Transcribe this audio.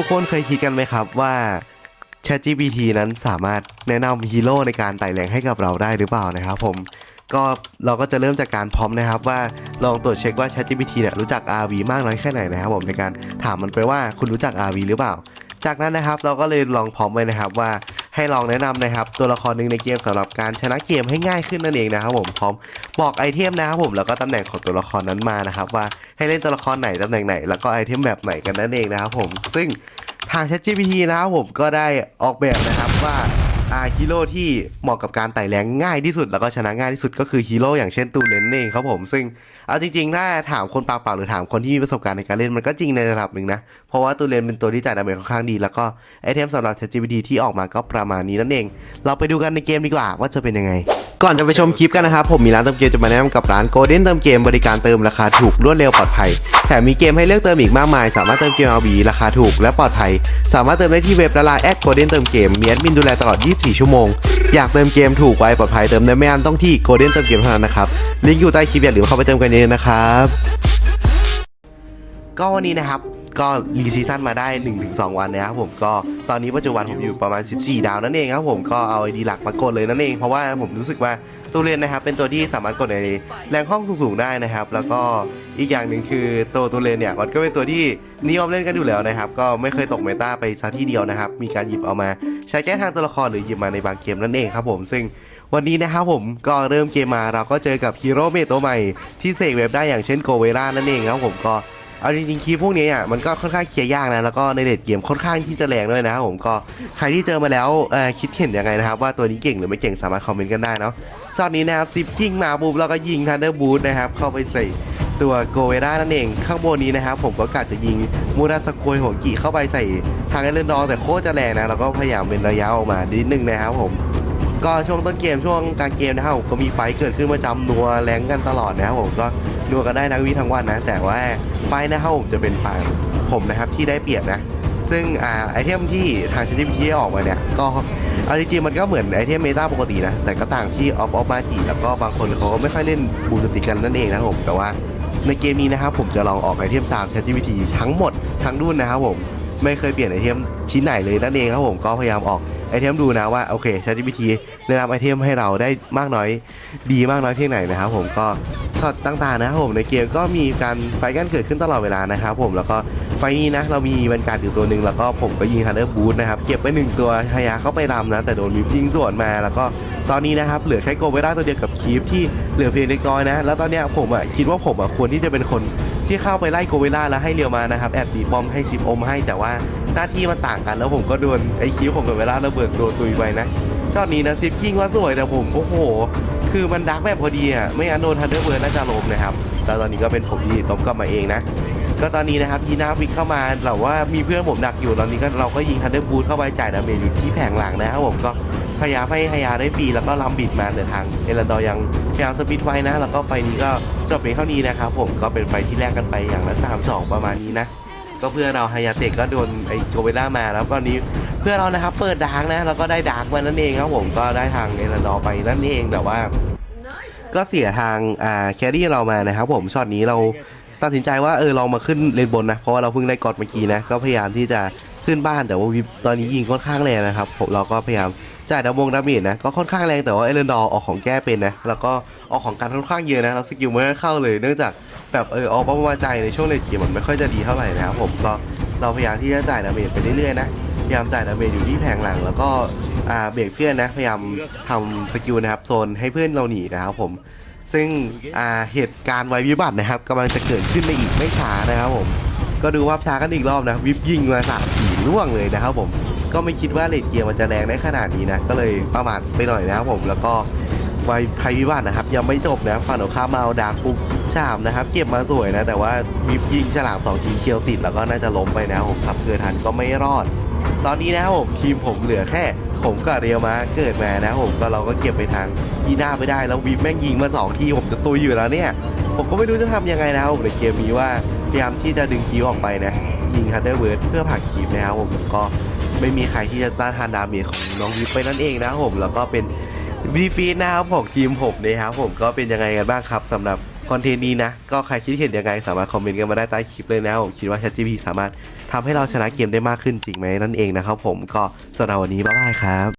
ทุกคนเคยคิดกันไหมครับว่า ChatGPT นั้นสามารถแนะนำฮีโร่ในการไต่แรงให้กับเราได้หรือเปล่านะครับ ผมก็เราก็จะเริ่มจากการพร้อมนะครับ ว่าลองตรวจเช็คว่า ChatGPT เนี่ยรู้จัก RV มากน้อยแค่ไหนนะครับผมในการถามมันไปว่าคุณรู้จัก RV หรือเปล่า จากนั้นนะครับเราก็เลยลองพร้อมไปนะครับว่า ให้ลองแนะนำนะครับ ตัวละครหนึ่งในเกมสำหรับการชนะเกมให้ง่ายขึ้นนั่นเองนะครับผมพร้อมบอกไอเทมนะครับผมแล้วก็ตำแหน่งของตัวละครนั้นมานะครับ ว่าให้เล่นตัวละครไหนตำแหน่งไหน แล้วก็ไอเทมแบบไหนกันนั่นเองนะครับผมซึ่งทาง ChatGPT นะครับผมก็ได้ออกแบบนะครับว่า อาฮีโร่ที่เหมาะกับการไต่แรงง่ายที่สุดแล้วก็ชนะง่ายที่สุดก็คือฮีโร่อย่างเช่นตูเลนเองครับผมซึ่งเอาจริงๆถ้าถามคนปากเปล่าหรือถามคนที่มีประสบการณ์ในการเล่นมันก็จริงในระดับหนึ่งนะเพราะว่าตูเลนเป็นตัวที่จ่ายดาเมจค่อนข้างดี แล้วก็ไอเทมสำหรับ ChatGPT ที่ออกมาก็ประมาณนี้นั่นเอง เราไปดูกันในเกมดีกว่าว่าจะเป็นยังไง ก่อนจะไปชมคลิปกันนะครับ ผมมีร้านเติมเกมจะมาแนะนำกับร้าน Golden เติมเกมบริการเติมราคาถูกรวดเร็วปลอดภัย แถมมีเกมให้เลือกเติมอีกมากมาย สามารถเติมเกมเอาบีราคาถูกและปลอดภัย สามารถเติมได้ที่เว็บและไลน์แอด Golden เติมเกมมีแอดมินดูแลตลอด 24 ชั่วโมง อยากเติมเกมถูกไวปลอดภัยเติมได้ไม่อันต้องที่ Golden เติมเกมเท่านั้นนะครับลิงก์อยู่ใต้คลิปอย่าลืมเข้าไปเติมกันเยอะๆนะครับก็วันนี้นะครับ ก็รีซีซั่นมาได้ 1-2 วันนะครับผมก็ตอนนี้ปัจจุบันผมอยู่ประมาณ 14 ดาวนั่นเองครับผมก็เอาไอดีหลักมากดเลยนั่นเองเพราะว่าผมรู้สึกว่าตัวเรียนนะครับเป็นตัวที่สามารถกดในแรงห้องสูงๆได้นะครับ แล้วก็อีกอย่างหนึ่งคือตัวตัวเรียนเนี่ยมันก็เป็นตัวที่นิยมเล่นกันอยู่แล้วนะครับ ก็ไม่เคยตกเมตาไปซะที่เดียวนะครับ มีการหยิบเอามาใช้แก้ทางตัวละครหรือหยิบมาในบางเกมนั่นเองครับผมซึ่งวันนี้นะครับผมก็เริ่มเกมมาเราก็เจอกับฮีโร่เมทตัวใหม่ที่เสกเว็บได้อย่างเช่นโกเวล่านั่นเองครับผมก็ เอาจริงๆคีพวกนี้อะมันก็ค่อนข้างเคลียร์ยากนะแล้วก็ในเลดเกมค่อนข้างที่จะแรงด้วยนะครับผมก็ใครที่เจอมาแล้วเออคิดเห็นยังไงนะครับ ว่าตัวนี้เก่งหรือไม่เก่งสามารถคอมเมนต์กันได้เนาะช็อตนี้นะครับซิปกิ้งมาปุ๊บแล้วก็ยิงทันเดอร์บูทนะครับเข้าไปใส่ตัวโกเวล่านั่นเอง ข้างบนนี้นะครับผมก็กะจะยิงมูราสโกยหัวกิเข้าไปใส่ทางเอเลนดอร์แต่โคตรจะแรงนะแล้วก็พยายามเป็นระยะออกมานิดนึงนะครับผมก็ช่วงต้นเกมช่วงกลางเกมนะครับผมก็มีไฟเกิดขึ้นประจำนัวแรงกันตลอดนะครับผมก็ ดูกันได้นักวิทั้งวันนะ แต่ว่าไฟท์นะครับผมจะเป็นฝ่ายผมนะครับที่ได้เปรียบนะ ซึ่งอ่าไอเทมที่ทางเซนติพีออกมาเนี่ยก็เอาจริงๆมันก็เหมือนไอเทมเมตาปกตินะ แต่ก็ต่างที่ออฟออฟมาจีแล้วก็บางคนเขาก็ไม่ค่อยเล่นบูสติกันนั่นเองนะผมแต่ว่าในเกมนี้นะครับผมจะลองออกไอเทมตาม ChatGPT ทั้งหมดทั้งรุ่นนะครับผม ไม่เคยเปลี่ยนไอเทมชิ้นไหนเลยนั่นเองครับผมก็พยายามออกไอเทมดูนะว่าโอเค ChatGPT แนะนำไอเทมให้เราได้มากน้อยดีมากน้อยเพียงไหนนะครับผมก็ช็อตต่างๆนะครับผมในเกมก็มีการไฟกันเกิดขึ้นตลอดเวลานะครับผมแล้วก็ไฟนี้นะเรามีบรรการอยู่ตัวหนึ่งแล้วก็ผมก็ยิงฮันเดอร์บูทนะครับเก็บไปหนึ่งตัวฮายาเข้าไปรำนะแต่โดนวิปยิงสวนมาแล้วก็ตอนนี้นะครับเหลือแค่โกเวด้าตัวเดียวกับคีฟที่เหลือเพียงเล็กน้อยนะแล้วตอนเนี้ยผมอะคิดว่าผมอะควรที่จะเป็นคน ที่เข้าไปไล่โกเวล่าแล้วให้เรียวมานะครับแอบตีปอมให้ซิปอมให้แต่ว่าหน้าที่มันต่างกันแล้วผมก็โดนไอ้คีฟของโกเวล่าระเบิดโดนตุยไปนะช็อตนี้นะซิปกิ้งว่าสวยแต่ผมโอ้โห คือมันดักแบบพอดีอะไม่งั้นโดนทันเดอร์เบิร์ดน่าจะล้มนะครับแต่ตอนนี้ก็เป็นผมที่ล้มกลับมาเองนะก็ตอนนี้นะครับยีนาวิกเข้ามาแต่ว่ามีเพื่อนผมดักอยู่ตอนนี้ก็เราก็ยิงทันเดอร์บูทเข้าไปจ่ายดาเมจอยู่ที่แผงหลังนะครับผมก็ พยายามให้ฮายาได้ฟรีแล้วก็ลัมบิดมาแต่ทางเอรันดอยังพยายามสปีดไฟนะ แล้วก็ไฟนี้ก็จบเพียงเท่านี้นะครับผมก็เป็นไฟที่แลกกันไปอย่างละ3 2 ประมาณนี้นะ ก็เพื่อเราฮายาเตะก็โดนไอ้โกเวล่ามาแล้วตอนนี้เพื่อเรานะครับเปิดดาร์กนะแล้วก็ได้ดาร์กมานั่นเองครับผมก็ได้ทางเอรันดอไปนั่นเองแต่ว่า ก็เสียทางอ่าแครี่เรามานะครับผมช็อตนี้เราตัดสินใจว่าเออลองมาขึ้นเลนบนนะเพราะว่าเราเพิ่งได้กอดเมื่อกี้นะก็พยายามที่จะขึ้นบ้านแต่ว่าวิปตอนนี้ยิงค่อนข้างแรงนะครับผมเราก็พยายามจ่ายดาวงดาเมจนะก็ค่อนข้างแรงแต่ว่าเอเลนดอร์ออกของแก้เป็นนะแล้วก็ออกของการค่อนข้างเยอะนะแล้วสกิลไม่ค่อเข้าเลยเนื่องจากแบบเออออกประมาณใจในช่วงเลนเกมมันไม่ค่อยจะดีเท่าไหร่นะครับผมก็เราพยายามที่จะจ่ายดาเมจไปเรื่อยๆนะพยายามจ่ายดาเมจอยู่ที่แผงหลัง แล้วก็อ่าเบรกเพื่อนนะพยายามทำสกิลนะครับโซนให้เพื่อนเราหนีนะครับผมซึ่งเหตุการณ์ไววิบัตินะครับกำลังจะเกิดขึ้นในอีกไม่ช้านะครับผมก็ดูภาช้ากันอีกรอบนะวิบยิงมาสามที ล่วงเลยนะครับผมก็ไม่คิดว่าเลดเกียร์มันจะแรงได้ขนาดนี้นะ ก็เลยประมาทไปหน่อยนะครับผมแล้วก็ไวภัยวิบัตินะครับ ยังไม่จบนะฝั่งตรงข้ามมาเอาดาร์กปุ๊บฉามนะครับ เก็บมาสวยนะ แต่ว่าวิบยิงฉลามสองทีเคียวติด แล้วก็น่าจะล้มไปนะครับผมซับเกิดทันก็ไม่รอด ตอนนี้นะครับผมทีมผมเหลือแค่ผมกับเรียวมาเกิดมานะครับผมก็เราก็เก็บไปทางยีน่าไปได้แล้ววิบแม่งยิงมาสองทีผมจะตุยอยู่แล้วเนี่ยผมก็ไม่รู้จะทำยังไงนะครับผมในเกมนี้ว่า พยายามที่จะดึงคีวออกไปนะ ยิงฮันเดอร์เวิร์ดเพื่อผลักคีฟนะครับผมก็ไม่มีใครที่จะต้านทานดาเมจของน้องวิปไปนั่นเองนะครับผมแล้วก็เป็นบีฟีดนะครับของทีมผมนะครับผมก็เป็นยังไงกันบ้างครับสำหรับคอนเทนต์นี้นะ ก็ใครคิดเห็นยังไงสามารถคอมเมนต์กันมาได้ใต้คลิปเลยนะผมคิดว่า ChatGPT สามารถทำให้เราชนะเกมได้มากขึ้นจริงไหมนั่นเองนะครับผมก็สำหรับวันนี้บ๊ายบายครับ